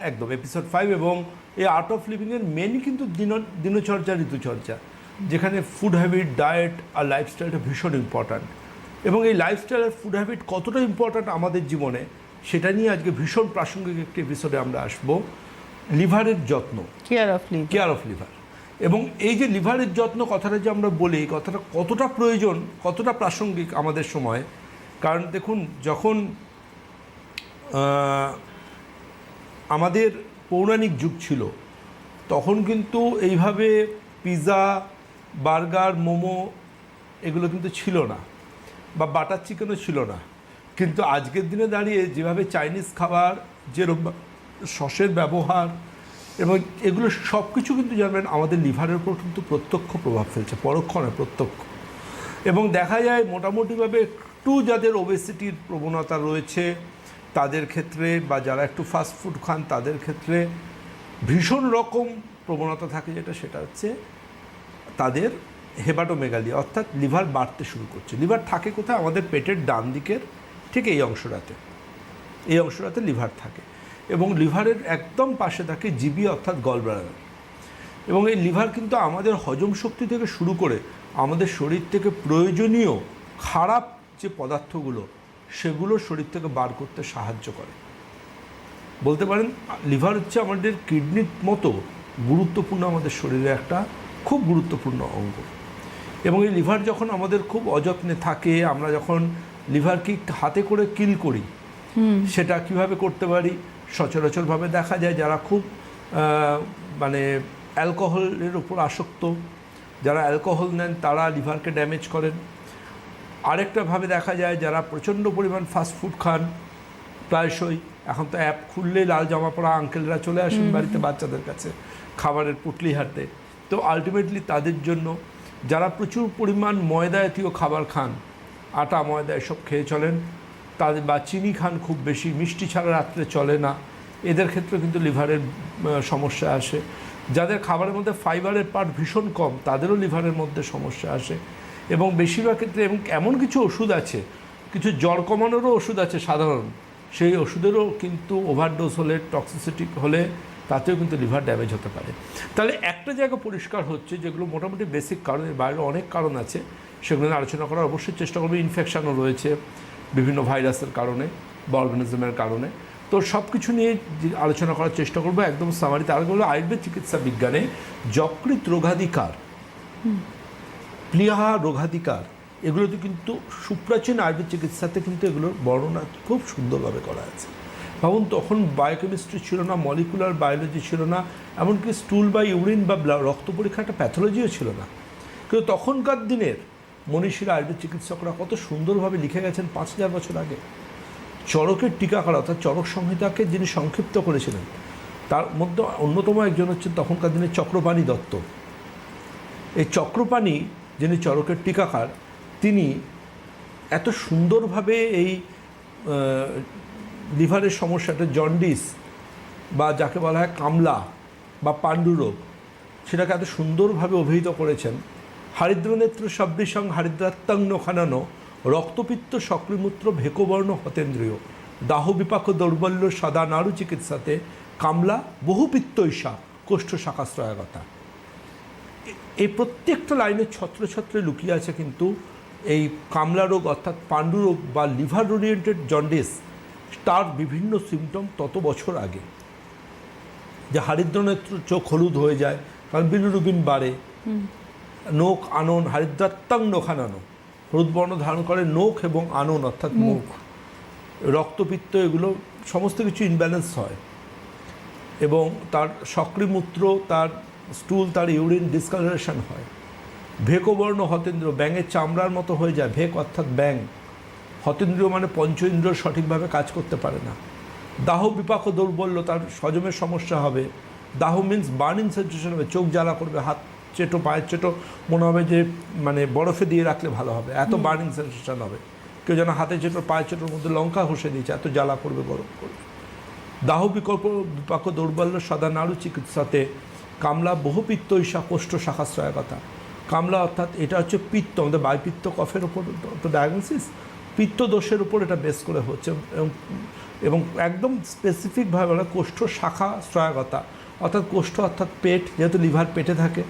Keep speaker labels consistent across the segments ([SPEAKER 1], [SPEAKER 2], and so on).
[SPEAKER 1] একদম episode five এবং এই আর্ট অফ লিভিংয়ের মেনই কিন্তু দিন দিনচর্যা ঋতুচর্যা যেখানে ফুড হ্যাবিট ডায়েট আর লাইফস্টাইলটা ভীষণ ইম্পর্ট্যান্ট এবং এই লাইফস্টাইল আর ফুড হ্যাবিট কতটা ইম্পর্ট্যান্ট আমাদের জীবনে সেটা নিয়ে আজকে ভীষণ প্রাসঙ্গিক একটি এপিসোডে আমরা আসব। লিভারের যত্ন।
[SPEAKER 2] Care of live
[SPEAKER 1] care of liver এবং এই যে লিভারের যত্ন কথাটা যে আমরা বলি কথাটা কতটা প্রয়োজন কতটা প্রাসঙ্গিক আমাদের সময়? কারণ দেখুন যখন আমাদের পৌরাণিক যুগ ছিল, তখন কিন্তু এইভাবে পিৎজা বার্গার, মোমো এগুলো কিন্তু ছিল না বা বাটার চিকেনও ছিল না। কিন্তু আজকের দিনে দাঁড়িয়ে যেভাবে চাইনিজ খাবার, যেরকম সসের ব্যবহার এবং এগুলো সব কিছু কিন্তু জানবেন আমাদের লিভারের উপর কিন্তু প্রত্যক্ষ প্রভাব ফেলছে পরোক্ষ নয় প্রত্যক্ষ। এবং দেখা যায় মোটামুটিভাবে একটু যাদের ওবেসিটির প্রবণতা রয়েছে তাদের ক্ষেত্রে বা যারা একটু ফাস্ট ফুড খান তাদের ক্ষেত্রে ভীষণ রকম প্রবণতা থাকে যেটা, সেটা হচ্ছে তাদের হেবাটোমেগালি অর্থাৎ লিভার বাড়তে শুরু করছে। লিভার থাকে কোথায়? আমাদের পেটের ডান দিকের ঠিক এই অংশটাতে। এই অংশটাতে লিভার থাকে এবং লিভারের একদম পাশে থাকে জিবি, অর্থাৎ গলব্লাডার এবং এই লিভার কিন্তু আমাদের হজম শক্তি থেকে শুরু করে আমাদের শরীর থেকে প্রয়োজনীয় খারাপ যে পদার্থগুলো সেগুলো শরীর থেকে বার করতে সাহায্য করে। বলতে পারেন লিভার হচ্ছে আমাদের কিডনির মতো গুরুত্বপূর্ণ আমাদের শরীরে একটা খুব গুরুত্বপূর্ণ অঙ্গ। এবং এই লিভার যখন আমাদের খুব অযত্নে থাকে আমরা যখন লিভারকে হাতে করে কিল করি সেটা কীভাবে করতে পারি? সচরাচরভাবে দেখা যায় যারা খুব মানে অ্যালকোহলের উপর আসক্ত যারা অ্যালকোহল নেন তারা লিভারকে ড্যামেজ করেন। আরেকটা ভাবে দেখা যায় যারা প্রচণ্ড পরিমাণ ফাস্ট ফুড খান প্রায়শই এখন তো অ্যাপ খুললেই লাল জামা পরা আঙ্কেলরা চলে আসেন বাড়িতে বাচ্চাদের কাছে খাবারের পুটলি হাতে। তো আলটিমেটলি তাদের জন্য যারা প্রচুর পরিমাণ ময়দা জাতীয় খাবার খান আটা ময়দা এসব খেয়ে চলেন তাদের বা চিনি খান খুব বেশি মিষ্টি ছাড়া রাত্রে চলে না। এদের ক্ষেত্রে কিন্তু লিভারের সমস্যা আসে। যাদের খাবারের মধ্যে ফাইবারের পার্ট ভীষণ কম তাদেরও লিভারের মধ্যে সমস্যা আসে। এবং বেশিরভাগ ক্ষেত্রে এবং এমন কিছু ওষুধ আছে, কিছু জ্বর কমানোরও ওষুধ আছে সাধারণ। সেই ওষুধেরও কিন্তু ওভারডোজ হলে টক্সিসিটি হলে তাতেও কিন্তু লিভার ড্যামেজ হতে পারে। তাহলে একটা জায়গা পরিষ্কার হচ্ছে যেগুলো মোটামুটি বেসিক কারণ, এর বাইরে অনেক কারণ আছে, সেগুলো আলোচনা করার অবশ্যই চেষ্টা করব। ইনফেকশানও রয়েছে বিভিন্ন ভাইরাসের কারণে বা অর্গানিজমের কারণে। তো সব কিছু নিয়ে আলোচনা করার চেষ্টা করব, একদম সামারিতে আর হলো আয়ুর্বেদ চিকিৎসা বিজ্ঞানে যকৃত রোগাধিকার। প্লিহা, রোগাধিকার, এগুলোতে কিন্তু সুপ্রাচীন আয়ুর্বেদ চিকিৎসাতে কিন্তু এগুলোর বর্ণনা খুব সুন্দরভাবে করা আছে। ভাবুন, তখন বায়োকেমিস্ট্রি ছিল না মলিকুলার বায়োলজি ছিল না, এমনকি স্টুল বা ইউরিন বা রক্ত পরীক্ষা একটা প্যাথোলজিও ছিল না। কিন্তু তখনকার দিনের মনীষীরা আয়ুর্বেদ চিকিৎসকরা কত সুন্দরভাবে লিখে গেছেন পাঁচ হাজার বছর আগে। চরকের টিকাকার অর্থাৎ চরক সংহিতাকে যিনি সংক্ষিপ্ত করেছিলেন, তার মধ্যে অন্যতম একজন হচ্ছেন তখনকার দিনে চক্রপাণি দত্ত। এই চক্রপাণি যিনি চরকের টিকাকার, তিনি এত সুন্দরভাবে এই লিভারের সমস্যাটা জন্ডিস বা যাকে বলা হয় কামলা বা পাণ্ডুরোগ সেটাকে এত সুন্দরভাবে অভিহিত করেছেন। হারিদ্রনেত্র শব্দিসং হারিদ্রাত্তাঙ্গ খানানো রক্তপিত্ত সক্রিমূত্র ভেকবর্ণ হতেন্দ্রিয়। দাহ বিপাক দৌর্বল্য সদা নাড়ু চিকিৎসাতে কামলা বহুপিত্ত ঈশা কোষ্ঠ শাখাশ্রয়াগতা এই প্রত্যেকটা লাইনের ছত্র ছত্রে লুকিয়ে আছে কিন্তু এই কামলা রোগ অর্থাৎ পাণ্ডু রোগ বা লিভার ওরিয়েন্টেড জন্ডিস তার বিভিন্ন সিমটম তত বছর আগে। যে হারিদ্রনেত্র চোখ হলুদ হয়ে যায় কারণ বিলুরুবিন বাড়ে নোখ আনন হারিদ্রাত্তাং নোখানানো হলুদ বর্ণ ধারণ করে নোখ এবং আনন অর্থাৎ মুখ। রক্তপিত্ত এগুলো সমস্ত কিছু ইনব্যালেন্স হয়। এবং তার সক্রিমূত্র তার স্টুল তার ইউরিন ডিসকালারেশন হয়। ভেকবর্ণ হতেন্দ্র ব্যাঙের চামড়ার মতো হয়ে যায়। ভেক অর্থাৎ ব্যাং হতেন্দ্রিয় মানে পঞ্চ ইন্দ্রিয় সঠিকভাবে কাজ করতে পারে না। দাহ বিপাক দুর্বল্য তার সজমের সমস্যা হবে। দাহ মিন্স বার্নিং সেন্সেশন হবে। চোখ জ্বালা করবে হাত চেটো পায়ের চেটো মনে হবে যে মানে বরফে দিয়ে রাখলে ভালো হবে। এত বার্নিং সেন্সেশন হবে। কেউ যেন হাতে চেটো পায়ের চেটোর মধ্যে লঙ্কা ঘষে দিয়েছে এত জ্বালা করবে গরম করবে। দাহ বিকল্প বিপাক দৌর্বল্য সদা নাড়ু চিকিৎসাতে কামলা বহুপিত্ত ঈশা কোষ্ঠ শাখাশ্রয় কথা কামলা অর্থাৎ এটা হচ্ছে পিত্ত, আমাদের বায়ুপিত্ত কফের ওপর তো ডায়াগনোসিস পিত্ত দোষের উপর এটা বেস করে হচ্ছে এবং এবং একদম স্পেসিফিকভাবে বলা কোষ্ঠ শাখা শ্রয়াগতা অর্থাৎ কোষ্ঠ অর্থাৎ পেট, যেহেতু লিভার পেটে থাকে,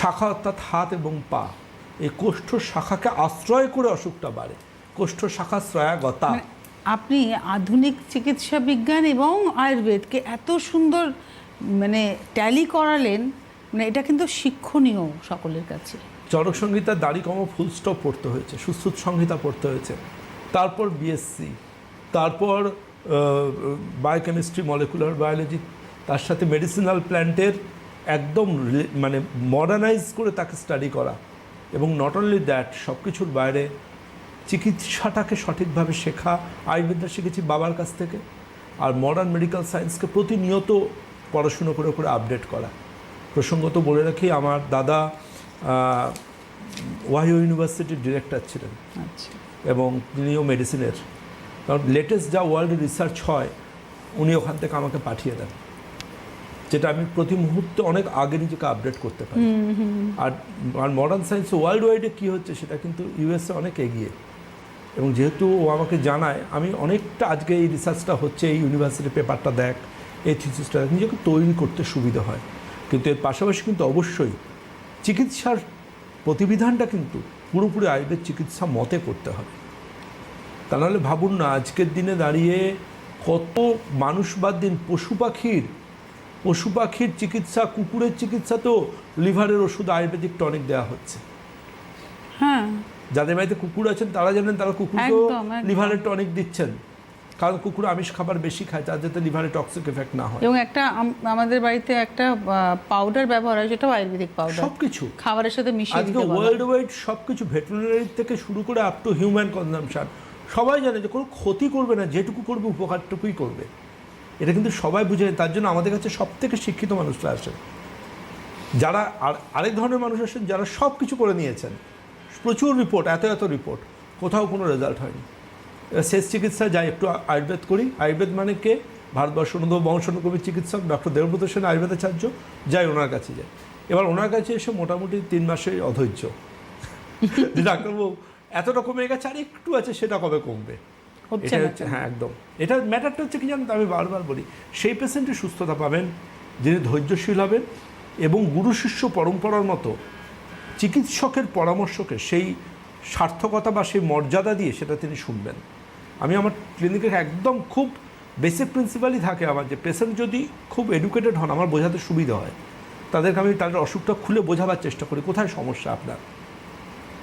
[SPEAKER 1] শাখা অর্থাৎ হাত এবং পা, এই কোষ্ঠ শাখাকে আশ্রয় করে অসুখটা বাড়ে, কোষ্ঠ শাখা শ্রয়াগতা
[SPEAKER 2] মানে আপনি আধুনিক চিকিৎসা বিজ্ঞান এবং আয়ুর্বেদকে এত সুন্দর মানে ট্যালি করালেন মানে এটা কিন্তু শিক্ষণীয় সকলের কাছে।
[SPEAKER 1] চরক সংহিতা দাড়ি কম ফুল স্টপ পড়তে হয়েছে, সুশ্রুত সংহিতা পড়তে হয়েছে। তারপর বিএসসি তারপর বায়োকেমিস্ট্রি মলিকুলার বায়োলজি তার সাথে মেডিসিনাল প্ল্যান্টের একদম মানে মডার্নাইজ করে তাকে স্টাডি করা। এবং নট অনলি দ্যাট সব কিছুর বাইরে চিকিৎসাটাকে সঠিকভাবে শেখা, আয়ুর্বেদটা শিখেছি বাবার কাছ থেকে। আর মডার্ন মেডিকেল সায়েন্সকে প্রতিনিয়ত পড়াশুনো করে করে আপডেট করা। প্রসঙ্গত বলে রাখি আমার দাদা ওয়াহিও ইউনিভার্সিটির ডিরেক্টর ছিলেন।
[SPEAKER 2] আচ্ছা।
[SPEAKER 1] এবং তিনিও মেডিসিনের কারণ লেটেস্ট যা ওয়ার্ল্ড রিসার্চ হয় উনি ওখান থেকে আমাকে পাঠিয়ে দেন। যেটা আমি প্রতি মুহূর্তে অনেক আগে নিজেকে আপডেট করতে পারি। আর আর মডার্ন সায়েন্স ওয়ার্ল্ড ওয়াইডে কী হচ্ছে সেটা কিন্তু ইউএসএ অনেক এগিয়ে। এবং যেহেতু ও আমাকে জানায় আমি অনেকটা আজকে এই রিসার্চটা হচ্ছে এই ইউনিভার্সিটির পেপারটা দেখ। এই থিসিসটা নিজেকে তৈরি করতে সুবিধা হয়। কিন্তু এর পাশাপাশি কিন্তু অবশ্যই চিকিৎসার প্রতিবিধানটা কিন্তু পুরোপুরি আয়ুর্বেদ চিকিৎসা মতে করতে হবে। তা নাহলে ভাবুন না আজকের দিনে দাঁড়িয়ে কত মানুষ বাদ দিন পশু পাখির। পশু পাখির চিকিৎসা কুকুরের চিকিৎসা তো লিভারের ওষুধ আয়ুর্বেদিক টনিক দেওয়া হচ্ছে।
[SPEAKER 2] হ্যাঁ।
[SPEAKER 1] যাদের বাড়িতে কুকুর আছেন তারা জানেন তারা কুকুরকেও
[SPEAKER 2] একদম।
[SPEAKER 1] লিভারের টনিক দিচ্ছেন। কারণ কুকুর আমিষ খাবার বেশি খায় তার যাতে লিভারে টক্সিক এফেক্ট না হয়।
[SPEAKER 2] এবং একটা আমাদের বাড়িতে একটা পাউডার ব্যবহার হয় সেটাও আয়ুর্বেদিক পাউডার
[SPEAKER 1] সব কিছু
[SPEAKER 2] খাবারের সাথে মিশিয়ে
[SPEAKER 1] আজকে। ওয়ার্ল্ড ওয়াইড সব কিছু ভেটেরিনারি থেকে শুরু করে আপ টু হিউম্যান কনজামশন সবাই জানে যে কোনো ক্ষতি করবে না যেটুকু করবে উপকারটুকুই করবে। এটা কিন্তু সবাই বুঝে তার জন্য আমাদের কাছে সব থেকে শিক্ষিত মানুষরা আসেন। যারা আর আরেক ধরনের মানুষ আসেন যারা সব কিছু করে নিয়েছেন। প্রচুর রিপোর্ট এত এত রিপোর্ট কোথাও কোনো রেজাল্ট হয়নি। শেষ চিকিৎসা যাই একটু আয়ুর্বেদ করি। আয়ুর্বেদ মানে কে? ভারতবর্ষ অনুভব বংশানুকবির চিকিৎসক ডক্টর দেবব্রত সেন আয়ুর্বেদাচার্য যাই ওনার কাছে যাই। এবার ওনার কাছে এসে মোটামুটি তিন মাসের অধৈর্য। যে ডাক্তারবাবু এতটা কমে গেছে আর একটু আছে সেটা কবে কমবে? এটা হচ্ছে হ্যাঁ একদম। এটা ম্যাটারটা হচ্ছে কি জানেন আমি বারবার বলি সেই পেশেন্টের সুস্থতা পাবেন যিনি ধৈর্যশীল হবেন এবং গুরু শিষ্য পরম্পরার মতো চিকিৎসকের পরামর্শকে সেই সার্থকতা বা সেই মর্যাদা দিয়ে সেটা তিনি শুনবেন। আমি আমার ক্লিনিকে একদম খুব বেসিক প্রিন্সিপালই থাকে আমার যে পেশেন্ট যদি খুব এডুকেটেড হন, আমার বোঝাতে সুবিধা হয়। তাদেরকে আমি তাদের অসুখটা খুলে বোঝাবার চেষ্টা করি, কোথায় সমস্যা আপনার?